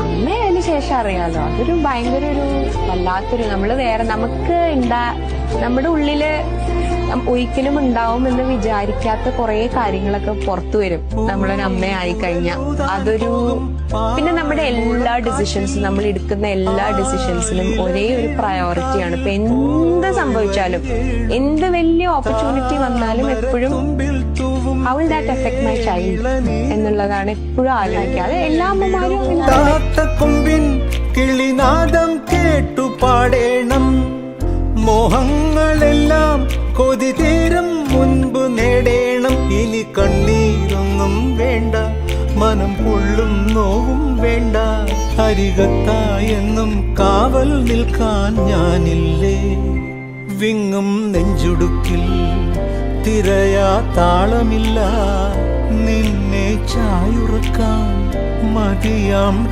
അമ്മയതിന് ശേഷം അറിയാലോ. അതൊരു ഭയങ്കര ഒരു വല്ലാത്തൊരു നമ്മൾ വേറെ നമുക്ക് ഉണ്ടാ നമ്മുടെ ഉള്ളിൽ ഒരിക്കലും ഉണ്ടാവും എന്ന് വിചാരിക്കാത്ത കുറെ കാര്യങ്ങളൊക്കെ പുറത്തു വരും. നമ്മളൊരു അമ്മയായി കഴിഞ്ഞാൽ അതൊരു പിന്നെ നമ്മുടെ എല്ലാ ഡിസിഷൻസും നമ്മൾ എടുക്കുന്ന എല്ലാ ഡിസിഷൻസിനും ഒരേ ഒരു പ്രയോറിറ്റിയാണ് ഇപ്പൊ എന്ത് സംഭവിച്ചാലും എന്ത് വലിയ ഓപ്പർച്യൂണിറ്റി വന്നാലും എപ്പോഴും how that effect my child എന്നുള്ളതാണ് എപ്പോഴും ആലോചിക്കുക അത് എല്ലാ അമ്മമാരും തന്നെ. കിളിനാദം കേട്ടു പാടേണം. മോഹങ്ങളെല്ലാം കൊതി തീരം മുൻപ് നേടേണം. ഇനി കണ്ണീരൊന്നും വേണ്ട മനം കൊള്ളും നോവും വേണ്ട. അരികത്തായെന്നും കാവൽ നിൽക്കാൻ ഞാനില്ലേ. വിങ്ങും നെഞ്ചുടുക്കിൽ തിരയാ താളമില്ല. നിന്നെ ചായുറക്കാൻ മതിയാം